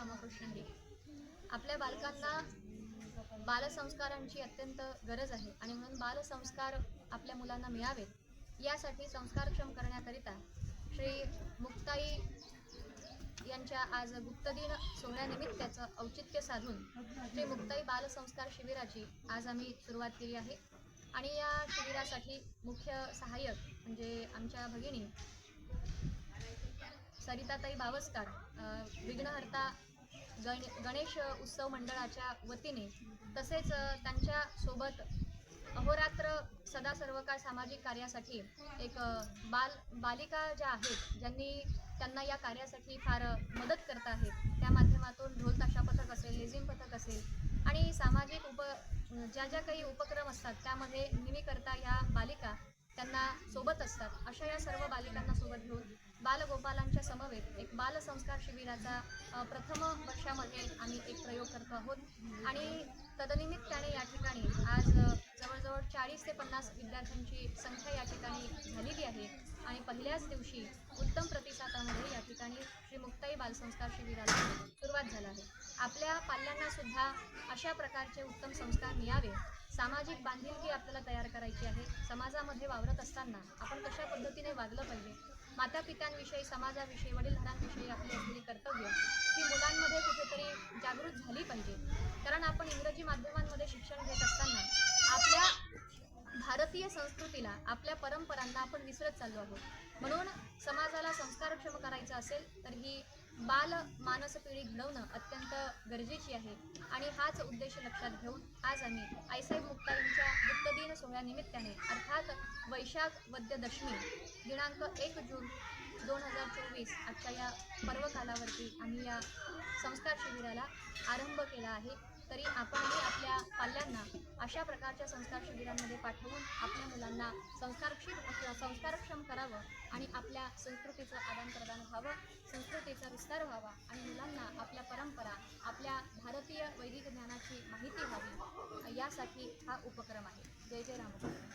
रामकृष्ण आपल्या बालकांना बालसंस्कारांची अत्यंत गरज आहे आणि म्हणून बालसंस्कार आपल्या मुलांना मिळावेत यासाठी संस्कारक्षम करण्याकरिता श्री मुक्ताई यांच्या आज गुप्तदिन सोहळ्यानिमित्ताचं औचित्य साधून श्री मुक्ताई बालसंस्कार शिबिराची आज आम्ही सुरुवात केली आहे. आणि या शिबिरासाठी मुख्य सहाय्यक म्हणजे आमच्या भगिनी सरिताताई बावस्कार विघ्नहर्ता गण गणेश उत्सव मंडळाच्या वतीने तसेच त्यांच्यासोबत अहोरात्र सदा सर्व काळ सामाजिक कार्यासाठी एक बाल बालिका ज्या आहेत ज्यांनी त्यांना या कार्यासाठी फार मदत करत आहेत त्या माध्यमातून ढोल ताशा पथक असेल लेझिम पथक असेल आणि सामाजिक उप ज्या ज्या काही उपक्रम असतात त्यामध्ये नेहमीकरता ह्या बालिका त्यांना सोबत असतात. अशा या सर्व बालिकांना सोबत घेऊन बालगोपालांच्या समोर बालसंस्कार शिबिराचा प्रथम वर्षामध्ये आम्ही एक प्रयोग करतो आहोत. आणि तदनिमित्ताने या ठिकाणी आज जवळजवळ चाळीस ते पन्नास विद्यार्थ्यांची संख्या या ठिकाणी झालेली आहे. आणि पहिल्याच दिवशी उत्तम प्रतिसादामध्ये या ठिकाणी श्री मुक्ताई बालसंस्कार शिबिराला सुरुवात झाला आहे. आपल्या पाल्यांना सुद्धा अशा प्रकारचे उत्तम संस्कार मिळावे. सामाजिक बांधिलकी आपल्याला तयार करायची आहे. समाजामध्ये वावरत असताना आपण कशा पद्धतीने वागलं पाहिजे? माता पित्यांविषयी समाजाविषयी वडीलधारांविषयी आपली असलेली कर्तव्य ही मुलांमध्ये कुठेतरी जागृत झाली पाहिजे. कारण आपण इंग्रजी माध्यमांमध्ये शिक्षण घेत असताना आपल्या भारतीय संस्कृतीला आपल्या परंपरांना आपण विसरत चाललो आहोत. म्हणून समाजाला संस्कारक्षम करायचं असेल तर ही बाल मानस पिढी घडवणं अत्यंत गरजेची आहे. आणि हाच उद्देश लक्षात घेऊन आज आम्ही आईसाहेब मुक्ताईंच्या गुप्तदिन सोहळ्यानिमित्ताने अर्थात वैशाख वद्यदशमी दिनांक एक जून दोन हजार चोवीस आजच्या या पर्व कालावरती आम्ही या संस्कार शिबिराला आरंभ केला आहे. तरी आपणही आपल्या पाल्यांना अशा प्रकारच्या संस्कार शिबिरांमध्ये पाठवून आपल्या मुलांना संस्कारक्षित संस्कारक्षम करावं आणि आपल्या संस्कृतीचं आदानप्रदान व्हावं संस्कृतीचा विस्तार व्हावा आणि मुलांना आपल्या परंपरा आपल्या भारतीय वैदिक ज्ञानाची माहिती व्हावी यासाठी हा उपक्रम आहे. जय जय रामकृष्ण